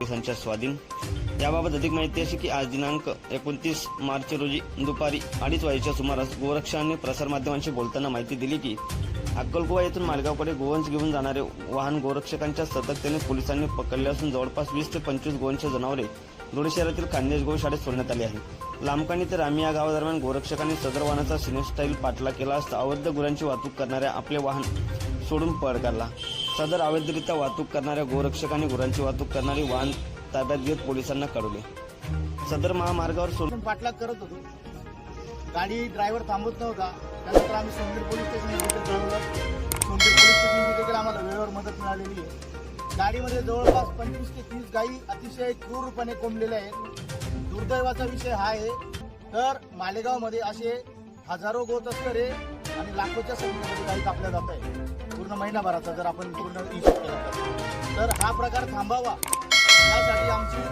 पोलिसांच्या स्वाधीन. याबाबत अधिक माहिती अशी की आज दिनांक एकोणतीस मार्च रोजी दुपारी अडीच वाजेच्या सुमारास गोरक्षाने प्रसारमाध्यमांशी बोलताना माहिती दिली की अक्कलकुवा येथून मालगावकडे गोवंश घेऊन जाणारे वाहन गोरक्षकांच्या सतर्कतेने पोलिसांनी पकडले असून जवळपास वीस ते पंचवीस गोवंश जनावरे धुळे शहरातील खानदेश गोशाळेत सोडण्यात आली आहे लांबकाणी ते रामी या गावादरम्यान गोरक्षकांनी सदर वाहनाचा सिनेस्टाईल पाठला केला असता अवैध गुरांची वाहतूक करणाऱ्या आपले वाहन सोडून पळ काढला. सदर अवैधरित्या वाहतूक करणाऱ्या गोरक्षक आणि गुरांची वाहतूक करणारी वाहन ताब्यात घेत पोलिसांना कळवले सदर महामार्गावर सोडून पाठलाग करत होतो. गाडी ड्रायव्हर थांबत नव्हता. त्यानंतर आम्ही सोनगीर पोलीस स्टेशन कळवलं सोनगीर पोलीस स्टेशन देखील आम्हाला वेळेवर मदत मिळालेली आहे. गाडीमध्ये जवळपास पंचवीस ते तीस गायी अतिशय क्रूरपणे कोंबलेल्या आहेत. दुर्दैवाचा विषय हा आहे. तर मालेगावमध्ये असे हजारो गोतस्कर आहे आणि लाखोच्या संख्येमध्ये गायी कापल्या जात आहे पूर्ण महिनाभराचा जर आपण पूर्ण हिशोब केला तर. तर हा प्रकार थांबावा. यासाठी आमची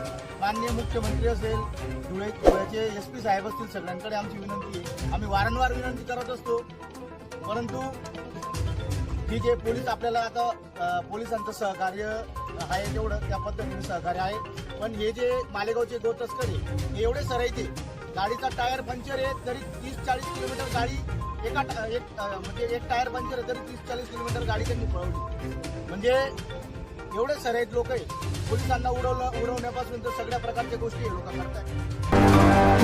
माननीय मुख्यमंत्री असेल धुळे धुळ्याचे एस पी साहेब असतील सगळ्यांकडे आमची विनंती आहे. आम्ही वारंवार विनंती करत असतो. परंतु ठीक आहे पोलीस आपल्याला आता पोलिसांचं सहकार्य आहे तेवढं त्या पद्धतीने सहकार्य आहे. पण हे जे मालेगावचे गो तस्कर आहे हे एवढे सरायचे गाडीचा टायर पंक्चर आहे तरी तीस चाळीस किलोमीटर गाडी एका एक म्हणजे एक टायर पंक्चर आहे तरी तीस चाळीस किलोमीटर गाडी त्यांनी पळवली. म्हणजे एवढे सराईत लोक आहे पोलिसांना उडवलं उडवण्यापासून तर सगळ्या प्रकारच्या गोष्टी हे लोक करतात